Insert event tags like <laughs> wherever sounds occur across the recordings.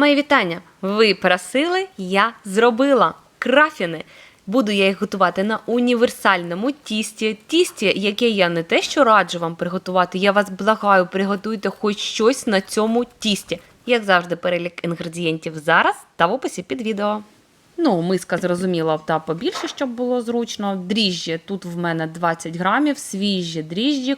Мої вітання! Ви просили, я зробила крафіни. Буду я їх готувати на універсальному тісті. Тісті, яке я не те, що раджу вам приготувати. Я вас благаю, приготуйте хоч щось на цьому тісті. Як завжди, перелік інгредієнтів зараз та в описі під відео. Ну, миска зрозуміло, та побільше, щоб було зручно. Дріжджі тут в мене 20 грамів, свіжі дріжджі.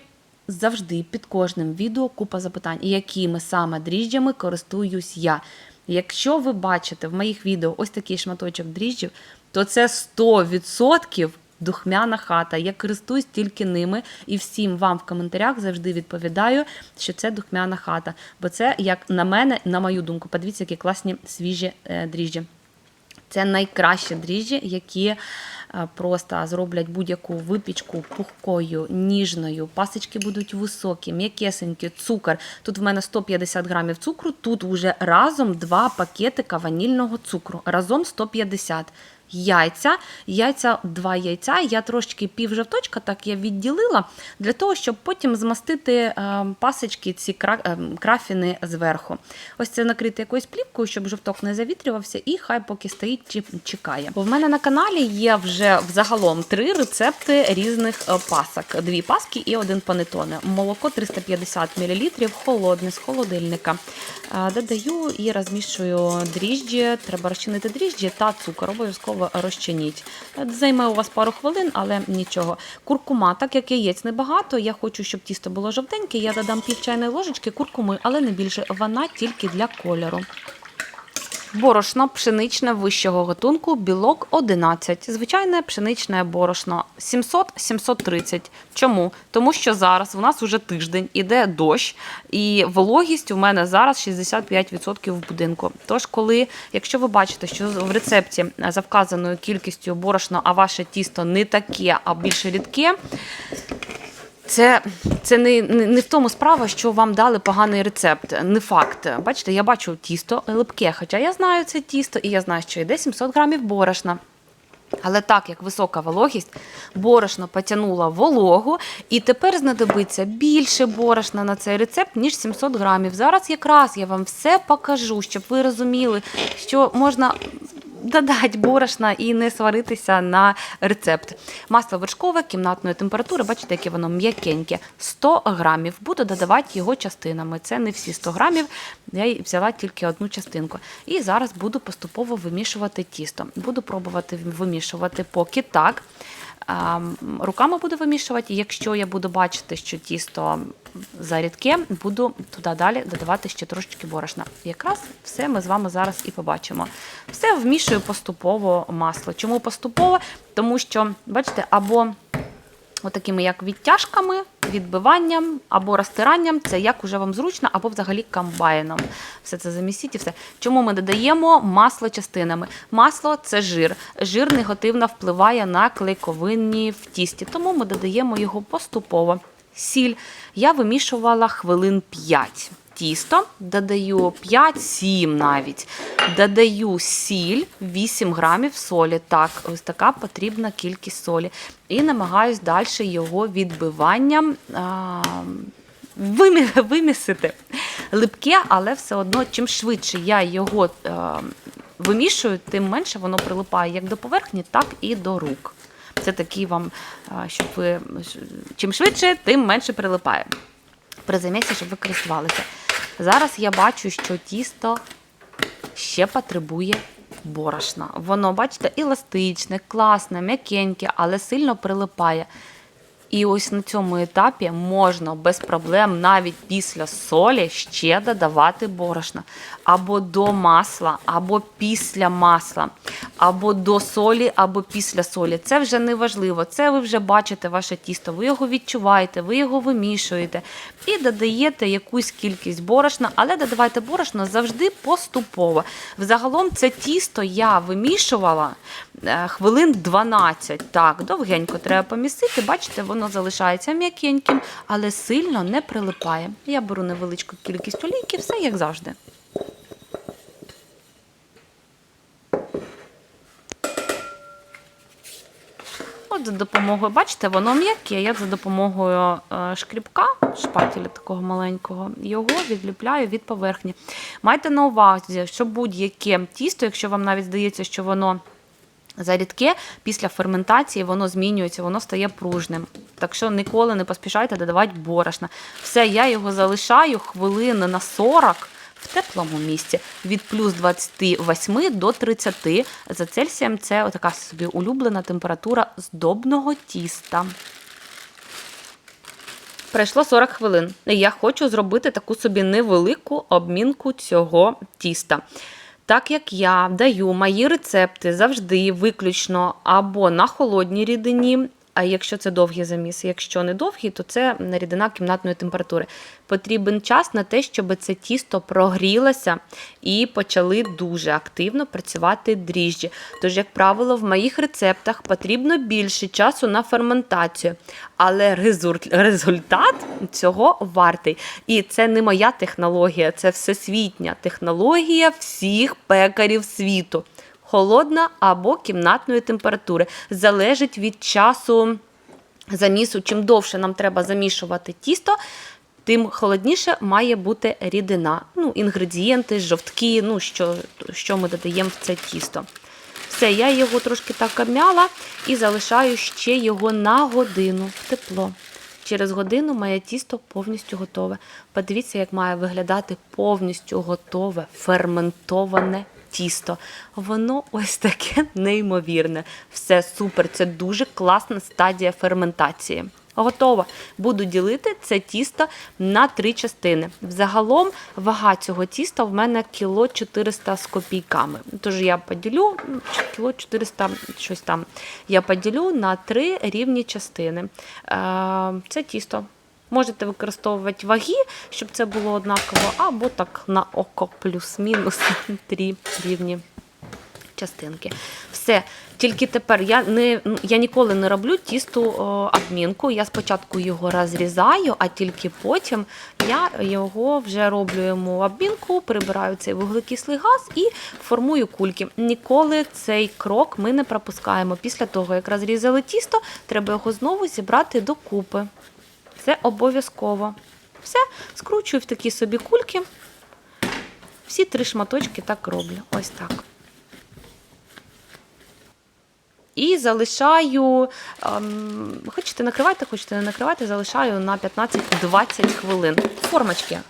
Завжди під кожним відео купа запитань, якими саме дріжджами користуюсь я. Якщо ви бачите в моїх відео ось такий шматочок дріжджів, то це 100% духмяна хата. Я користуюсь тільки ними, і всім вам в коментарях завжди відповідаю, що це духмяна хата. Бо це, як на мене, на мою думку, подивіться, які класні свіжі е, дріжджі. Це найкращі дріжджі, які е, просто зроблять будь-яку випічку пухкою, ніжною. Пасочки будуть високі, м'якесенькі, цукор. Тут в мене 150 грамів цукру, тут вже разом два пакетика ванільного цукру. Разом 150. Яйця, яйця, два яйця. Я трошки пів жовточка, так я відділила для того, щоб потім змастити е, пасочки, ці е, крафіни зверху. Ось це накрити якоюсь плівкою, щоб жовток не завітрювався, і хай поки стоїть чекає. Бо в мене на каналі є вже взагалом три рецепти різних е, пасок: дві паски і один панетоне. Молоко 350 мл, холодне з холодильника. Додаю і розмішую дріжджі. Треба розчинити дріжджі та цукор. Обов'язково розчиніть. Е, Займе у вас пару хвилин, але нічого. Куркума, так як яєць небагато, я хочу, щоб тісто було жовтеньке. Я додам пів чайної ложечки куркуми, але не більше. Вона тільки для кольору. Борошно пшеничне вищого готунку, білок 11. Звичайне пшеничне борошно 700-730. Чому? Тому що зараз у нас уже тиждень іде дощ, і вологість у мене зараз 65% в будинку. Тож, коли, якщо ви бачите, що в рецепті за вказаною кількістю борошна, а ваше тісто не таке, а більше рідке, це, це не, не, не в тому справа, що вам дали поганий рецепт. Не факт. Бачите, я бачу тісто липке, хоча я знаю це тісто, і я знаю, що йде 700 грамів борошна. Але так як висока вологість, борошно потягнуло вологу, і тепер знадобиться більше борошна на цей рецепт, ніж 700 грамів. Зараз якраз я вам все покажу, щоб ви розуміли, що можна додати борошна і не сваритися на рецепт. Масло вершкове кімнатної температури, бачите, яке воно м'якеньке. 100 грамів. Буду додавати його частинами. Це не всі 100 грамів, я взяла тільки одну частинку. І зараз буду поступово вимішувати тісто. Буду пробувати вимішувати поки так. Руками буду вимішувати. Якщо я буду бачити, що тісто зарідке, буду туди далі додавати ще трошечки борошна. Якраз все ми з вами зараз і побачимо. Все вмішую поступово масло. Чому поступово? Тому що, бачите, або отакими як відтяжками, відбиванням або розтиранням, це як уже вам зручно, або взагалі комбайном. Все це замісіть і все. Чому ми додаємо масло частинами? Масло це жир. Жир негативно впливає на клейковинні в тісті, тому ми додаємо його поступово. Сіль я вимішувала хвилин 5. Тісто додаю 5-7 навіть. Додаю сіль 8 грамів солі. Так, ось така потрібна кількість солі. І намагаюсь далі його відбиванням а, вимі- <laughs> вимісити. Липке, але все одно, чим швидше я його а, вимішую, тим менше воно прилипає як до поверхні, так і до рук. Це такий вам, а, щоб ви чим швидше, тим менше прилипає. При замісі, щоб ви користувалися. Зараз я бачу, що тісто ще потребує борошна. Воно, бачите, еластичне, класне, м'якеньке, але сильно прилипає. І ось на цьому етапі можна без проблем навіть після солі ще додавати борошна. Або до масла, або після масла, або до солі, або після солі. Це вже не важливо. Це ви вже бачите ваше тісто, ви його відчуваєте, ви його вимішуєте і додаєте якусь кількість борошна, але додавайте борошно завжди поступово. Взагалом це тісто я вимішувала е, хвилин 12. Так, довгенько треба помісити. Бачите, воно залишається м'якеньким, але сильно не прилипає. Я беру невеличку кількість олійки, все як завжди. За допомогою, бачите, воно м'яке. Я за допомогою е, шкрібка, шпателя такого маленького, його відліпляю від поверхні. Майте на увазі, що будь-яке тісто, якщо вам навіть здається, що воно зарідке, після ферментації воно змінюється, воно стає пружним. Так що ніколи не поспішайте додавати борошна. Все, я його залишаю хвилини на 40 в теплому місці від плюс 28 до 30 за Цельсієм. Це така собі улюблена температура здобного тіста. Пройшло 40 хвилин. Я хочу зробити таку собі невелику обмінку цього тіста. Так як я даю мої рецепти завжди виключно або на холодній рідині, а якщо це довгі заміси, якщо не довгі, то це рідина кімнатної температури. Потрібен час на те, щоб це тісто прогрілося і почали дуже активно працювати дріжджі. Тож, як правило, в моїх рецептах потрібно більше часу на ферментацію, але результат цього вартий. І це не моя технологія, це всесвітня технологія всіх пекарів світу холодна або кімнатної температури. Залежить від часу замісу. Чим довше нам треба замішувати тісто, тим холодніше має бути рідина. Ну, інгредієнти, жовтки, ну, що, що ми додаємо в це тісто. Все, я його трошки так обмяла і залишаю ще його на годину в тепло. Через годину моє тісто повністю готове. Подивіться, як має виглядати повністю готове ферментоване тісто. Воно ось таке неймовірне. Все супер. Це дуже класна стадія ферментації. Готово. Буду ділити це тісто на три частини. Взагалом вага цього тіста в мене кіло 400 з копійками. Тож я поділю ну, кіло 400 щось там. Я поділю на три рівні частини. Е, Це тісто. Можете використовувати ваги, щоб це було однаково, або так на око плюс-мінус <laughs> три рівні частинки. Все. Тільки тепер я не я ніколи не роблю тісту обмінку. Я спочатку його розрізаю, а тільки потім я його вже роблю йому обмінку, прибираю цей вуглекислий газ і формую кульки. Ніколи цей крок ми не пропускаємо. Після того, як розрізали тісто, треба його знову зібрати докупи. Це обов'язково. Все, скручую в такі собі кульки. Всі три шматочки так роблю. Ось так. І залишаю, ем, хочете накривати, хочете не накривати, залишаю на 15-20 хвилин. Формочки.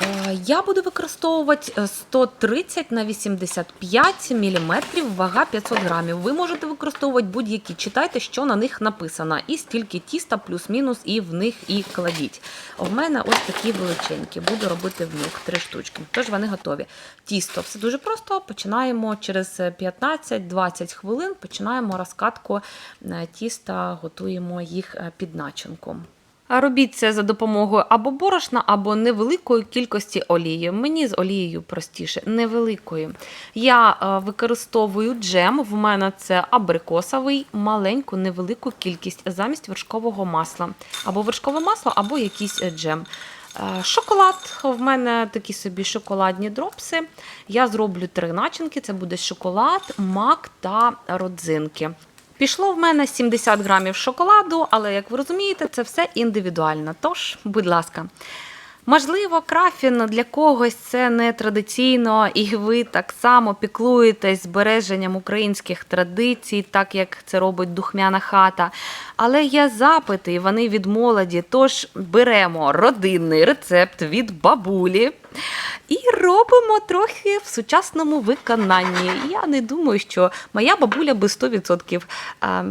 Е, Я буду використовувати е, 130 на 85 мм, вага 500 грамів. Ви можете використовувати будь-які. Читайте, що на них написано. І стільки тіста, плюс-мінус, і в них і кладіть. У мене ось такі величенькі. Буду робити в них три штучки. Тож вони готові. Тісто все дуже просто. Починаємо через 15-20 хвилин. Починаємо розкатку е, тіста, готуємо їх е, під начинку. Робіть це за допомогою або борошна, або невеликої кількості олії. Мені з олією простіше, невеликої. Я е, використовую джем. В мене це абрикосовий, маленьку, невелику кількість замість вершкового масла. Або вершкове масло, або якийсь е, джем. Е, Шоколад. В мене такі собі шоколадні дропси. Я зроблю три начинки: це буде шоколад, мак та родзинки. Пішло в мене 70 грамів шоколаду, але як ви розумієте, це все індивідуально. Тож, будь ласка. Можливо, крафін для когось це не традиційно, і ви так само піклуєтесь збереженням українських традицій, так як це робить духмяна хата. Але є запити, і вони від молоді. Тож беремо родинний рецепт від бабулі і робимо трохи в сучасному виконанні. Я не думаю, що моя бабуля би 100%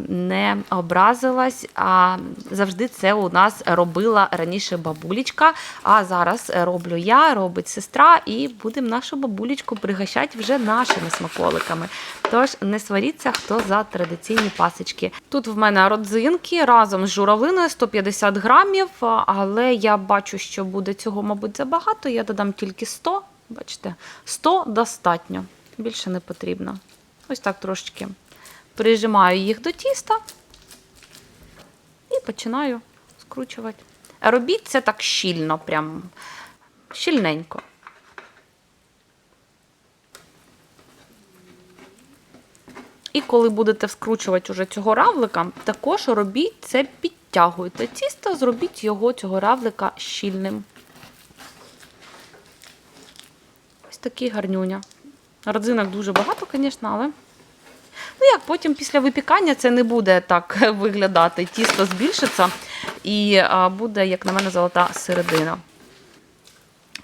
не образилась. А завжди це у нас робила раніше бабулечка. А зараз роблю я, робить сестра, і будемо нашу бабулечку пригощати вже нашими смаколиками. Тож не сваріться, хто за традиційні пасочки. Тут в мене родзинки разом з журавлиною 150 грамів, але я бачу, що буде цього, мабуть, забагато. Я додам тільки 100. Бачите, 100 достатньо, більше не потрібно. Ось так трошечки прижимаю їх до тіста і починаю скручувати. Робіть це так щільно, прям щільненько. І коли будете вскручувати уже цього равлика, також робіть це підтягуйте. Тісто, зробіть його, цього равлика, щільним. Ось такий гарнюня. Родзинок дуже багато, звісно, але. Ну як, потім після випікання це не буде так <laughs> виглядати. Тісто збільшиться і буде, як на мене, золота середина.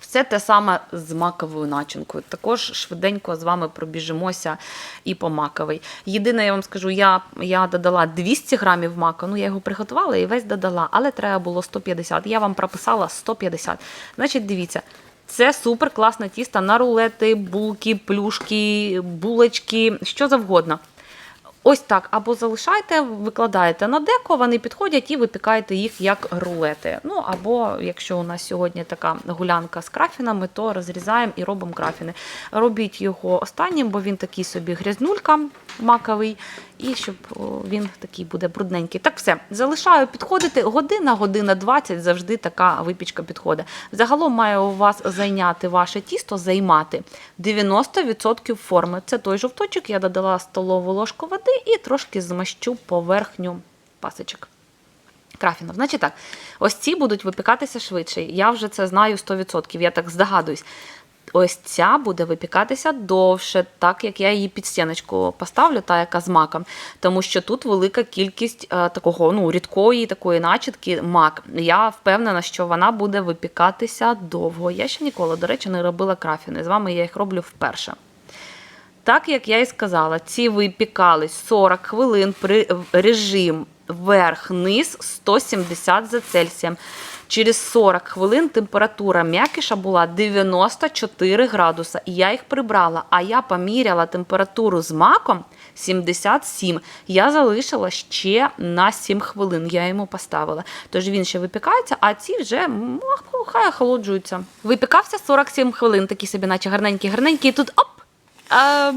Все те саме з маковою начинкою. Також швиденько з вами пробіжимося і по маковій. Єдине, я вам скажу, я, я додала 200 грамів мака, ну я його приготувала і весь додала, але треба було 150. Я вам прописала 150. Значить, дивіться. Це супер класне тісто на рулети, булки, плюшки, булочки, що завгодно. Ось так, або залишайте, викладаєте на деко, вони підходять і випікаєте їх як рулети. Ну або якщо у нас сьогодні така гулянка з крафінами, то розрізаємо і робимо крафіни. Робіть його останнім, бо він такий собі грязнулька маковий, і щоб він такий буде брудненький. Так все, залишаю підходити година, година 20, завжди така випічка підходить. Загалом має у вас зайняти ваше тісто, займати 90% форми. Це той жовточок, я додала столову ложку води і трошки змащу поверхню пасочок. Крафінов. Значить так, ось ці будуть випікатися швидше. Я вже це знаю 100%, я так здогадуюсь. Ось ця буде випікатися довше, так як я її під стіночку поставлю, та яка з маком. Тому що тут велика кількість е, такого ну, рідкої такої начітки мак. Я впевнена, що вона буде випікатися довго. Я ще ніколи, до речі, не робила крафіни. З вами я їх роблю вперше. Так як я і сказала, ці випікались 40 хвилин при режим верх-низ 170 за Цельсієм. Через 40 хвилин температура м'якіша була 94 градуса. І я їх прибрала, а я поміряла температуру з маком 77. Я залишила ще на 7 хвилин. Я йому поставила. Тож він ще випікається, а ці вже хай охолоджуються. Випікався 47 хвилин, такі собі, наче гарненькі-гарненькі. І тут оп! Е,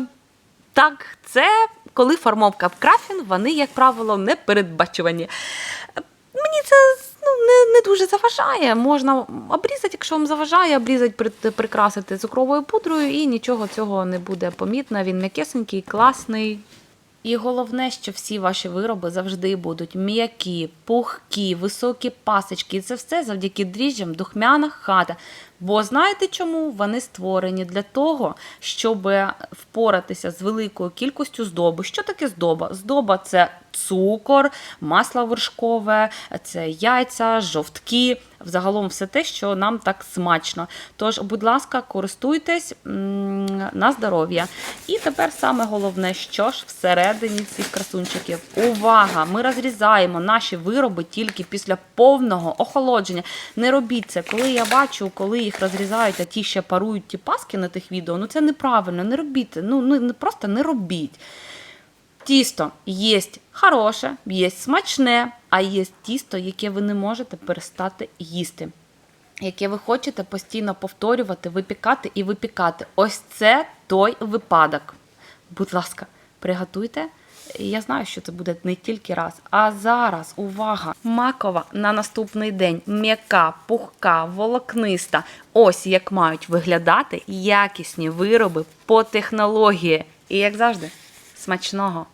так, це коли формовка в крафін, вони, як правило, не передбачувані. Мені це ну, не, не дуже заважає. Можна обрізати, якщо вам заважає, обрізати, при- прикрасити цукровою пудрою, і нічого цього не буде помітно. Він м'якесенький, класний. І головне, що всі ваші вироби завжди будуть м'які, пухкі, високі пасочки. І це все завдяки дріжджам духмяна хата. Бо знаєте чому? Вони створені для того, щоб впоратися з великою кількістю здоби. Що таке здоба? Здоба це цукор, масло вершкове, це яйця, жовтки. Взагалом все те, що нам так смачно. Тож, будь ласка, користуйтесь на здоров'я. І тепер саме головне, що ж всередині цих красунчиків. Увага! Ми розрізаємо наші вироби тільки після повного охолодження. Не робіть це. Коли я бачу, коли їх розрізають, а ті ще парують ті паски на тих відео, ну це неправильно, не робіть. Ну, не- просто не робіть. Тісто є хороше, є смачне, а є тісто, яке ви не можете перестати їсти. Яке ви хочете постійно повторювати, випікати і випікати. Ось це той випадок. Будь ласка, приготуйте. Я знаю, що це буде не тільки раз. А зараз, увага! Макова на наступний день м'яка, пухка, волокниста. Ось як мають виглядати якісні вироби по технології. І як завжди, смачного!